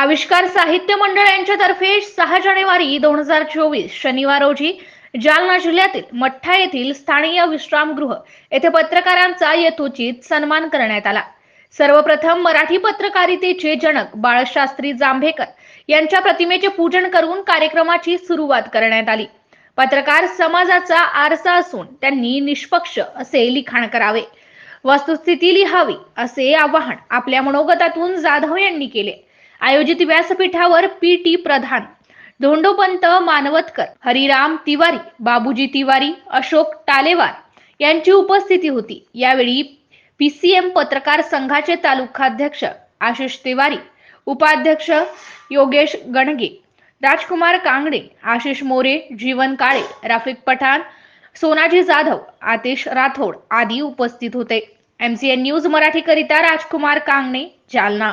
आविष्कार साहित्य मंडळ यांच्यातर्फे सहा जानेवारी दोन हजार चोवीस शनिवार रोजी जालना जिल्ह्यातील मठ्ठा येथील स्थानीय विश्रामगृह येथे पत्रकारांचा यथोचित सन्मान करण्यात आला. सर्वप्रथम मराठी पत्रकारितेचे जनक बाळशास्त्री जांभेकर यांच्या प्रतिमेचे पूजन करून कार्यक्रमाची सुरुवात करण्यात आली. पत्रकार समाजाचा आरसा असून त्यांनी निष्पक्ष असे लिखाण करावे. वस्तुस्थिती लिहावी असे आवाहन आपल्या मनोगतातून जाधव यांनी केले. आयोजित व्यासपीठावर पी टी प्रधान धोंडोपंत मानवतकर हरिराम तिवारी बाबूजी तिवारी अशोक टालेवार यांची उपस्थिती होती. यावेळी पीसीएम पत्रकार संघाचे तालुकाध्यक्ष आशिष तिवारी उपाध्यक्ष योगेश गणगे राजकुमार कांगडे आशिष मोरे जीवन काळे राफिक पठाण सोनाजी जाधव आतिश राठोड आदी उपस्थित होते. एमसीएन न्यूज मराठीकरिता राजकुमार कांगणे जालना.